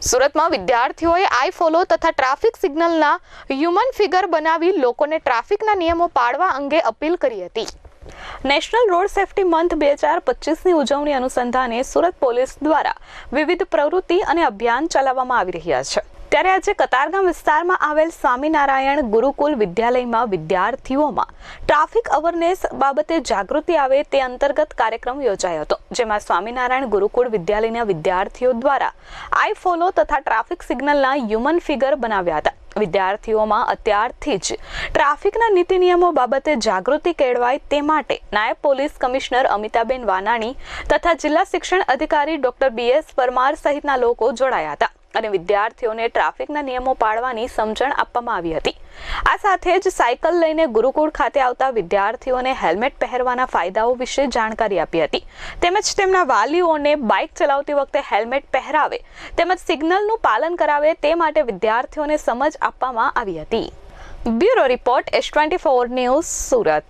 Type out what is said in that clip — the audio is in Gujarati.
સુરતમાં વિદ્યાર્થીઓએ આઈ ફોલો તથા ટ્રાફિક સિગ્નલના હ્યુમન ફિગર બનાવી લોકોને ટ્રાફિકના નિયમો પાળવા અંગે અપીલ કરી હતી. નેશનલ રોડ સેફટી મંથ બે હજાર પચીસની ઉજવણી અનુસંધાને સુરત પોલીસ દ્વારા વિવિધ પ્રવૃત્તિ અને અભિયાન ચલાવવામાં આવી રહ્યા છે. ત્યારે આજે કતારગામ વિસ્તારમાં આવેલ સ્વામિનારાયણ ગુરુકુલ વિદ્યાલયમાં વિદ્યાર્થીઓમાં ટ્રાફિક અવેરનેસ બાબતે જાગૃતિ આવે તે અંતર્ગત કાર્યક્રમ યોજાયો હતો, જેમાં સ્વામિનારાયણ ગુરુકુળ વિદ્યાલયના વિદ્યાર્થીઓ દ્વારા આઈ ફોલો તથા ટ્રાફિક સિગ્નલના હ્યુમન ફિગર બનાવ્યા હતા. વિદ્યાર્થીઓમાં અત્યારથી જ ટ્રાફિકના નીતિ નિયમો બાબતે જાગૃતિ કેળવાય તે માટે નાયબ પોલીસ કમિશનર અમિતાબેન વાનાણી તથા જિલ્લા શિક્ષણ અધિકારી ડોક્ટર બીએસ પરમાર સહિતના લોકો જોડાયા હતા. અને વિદ્યાર્થીઓને ટ્રાફિકના નિયમો પાળવાની સમજણ આપવામાં આવી હતી. આ સાથે જ સાયકલ લઈને ગુરુકુળ ખાતે આવતા વિદ્યાર્થીઓને હેલ્મેટ પહેરવાના ફાયદાઓ વિશે જાણકારી આપી હતી. તેમજ તેમના વાલીઓને બાઇક ચલાવતી વખતે હેલ્મેટ પહેરાવે, તેમજ સિગ્નલનું પાલન કરાવે તે માટે વિદ્યાર્થીઓને સમજ આપવામાં આવી હતી. Bureau report S twenty four news Surat.